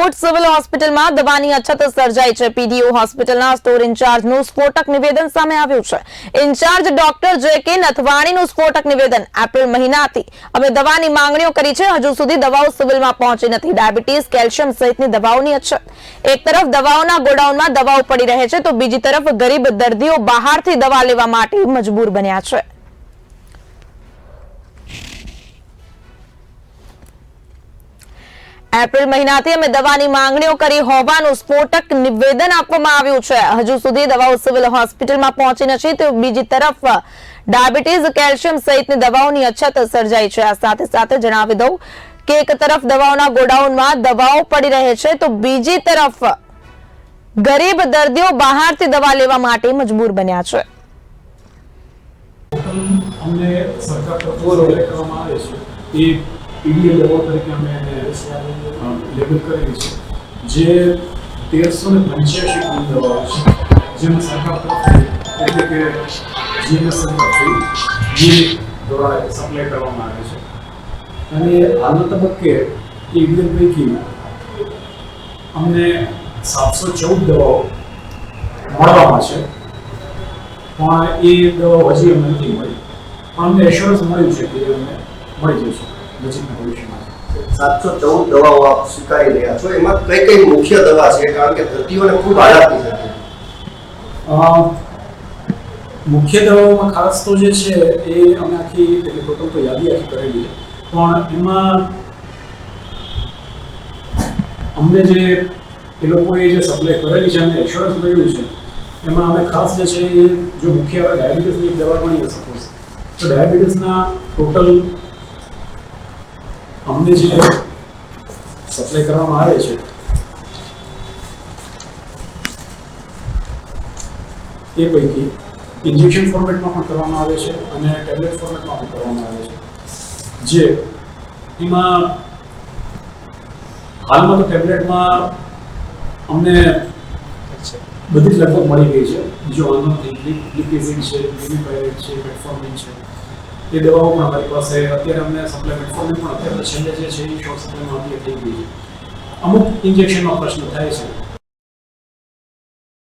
Rajkot civil હોસ્પિટલમાં દવાની અછત સર્જાઈ છે. પીડીઓ હોસ્પિટલના સ્ટોર ઇન્ચાર્જનું સ્ફોટક નિવેદન સામે આવ્યું છે. ઇન્ચાર્જ ડોક્ટર જે કે નથવાણીનું સ્ફોટક નિવેદન એપ્રિલ મહિનાથી. અમે દવાની માંગણીઓ કરી છે. હજુ સુધી દવાઓ સિવિલમાં પહોંચી નથી. ડાયાબિટીસ, કેલ્શિયમ સહિતની દવાઓની અછત. એક તરફ દવાઓના ગોડાઉનમાં દવાઓ પડી રહે છે, તો બીજી તરફ ગરીબ દર્દીઓ બહારથી દવા લેવા માટે મજબૂર બન્યા છે. એપ્રિલ મહિનાથી અમે દવાની માંગણીઓ કરી હોવાનું સ્ફોટક નિવેદન આપવામાં આવ્યું છે. હજુ સુધી દવાઓ સિવિલ હોસ્પિટલમાં પહોંચી નથી, તો બીજી તરફ ડાયાબિટીસ, કેલ્શિયમ સહિતની દવાઓની અછત સર્જાઈ છે. આ સાથે સાથે જણાવી દઉં કે એક તરફ દવાઓના ગોડાઉનમાં દવાઓ પડી રહે છે, તો બીજી તરફ ગરીબ દર્દીઓ બહારથી દવા લેવા માટે મજબૂર બન્યા છે. અમને સરકાર તરફથી કરવામાં આવે છે. એ પીડીએલ એવોર્ડ તરીકે અમે એને લેબલ કરેલી છે. જે તેરસો ને પંચ્યાસી ગુણ છે. જેમાં સરકાર તરફથી એટલે કે જીએમએસ તરફથી જે દ્વારા સપ્લાય કરવામાં આવે છે. અને હાલના તબક્કે પીડીએલ પૈકી અમને સાતસો ચૌદ દવાઓ મળવામાં છે. પણ એ દવાઓ હજી અમને નથી મળી. પણ અમને એશ્યોરન્સ મળ્યું છે કે અમને મળી જશે. નજીકના ભવિષ્યમાં. સાતસો ચૌદ દવાઓ આપ સ્વીકારી રહ્યા છો. એમાં કઈ કઈ મુખ્ય દવા છે? કારણ કે દર્દીઓને ખૂબ આઘાતની શકે મુખ્ય દવાઓમાં ખાસ તો જે છે એ અમે આખી એટલે ટોટલ તો યાદી આખી કરેલી છે. પણ એમાં અમને જે એ લોકોએ જે સપ્લાય કરેલી છે અને એશ્યોરન્સ મળ્યું છે એમાં અમે ખાસ જે છે એ જો મુખ્ય ડાયાબિટીસની એક દવા ગણીએ સપોઝ તો ડાયાબિટીસના ટોટલ અમને જે સપ્લાય કરવામાં આવે છે, એ પૈકી ઇન્જેક્શન ફોર્મેટમાં પણ કરવામાં આવે છે અને ટેબ્લેટ ફોર્મેટમાં પણ કરવામાં આવે છે. જે એમાં હાલમાં તો ટેબ્લેટમાં અમને બધી જ લગભગ મળી ગઈ છે. જો આનો છે છે મેટફોર્મિન છે. એ દવાઓ પણ અમારી પાસે અત્યારે અમને સપ્લિમેન્ટ ફોર્મે પણ અત્યારે છેલ્લે જે છે એ શોર્ટ સપ્લાયમાં અત્યારે થઈ ગઈ છે અમુક ઇન્જેક્શનનો પ્રશ્ન થાય છે.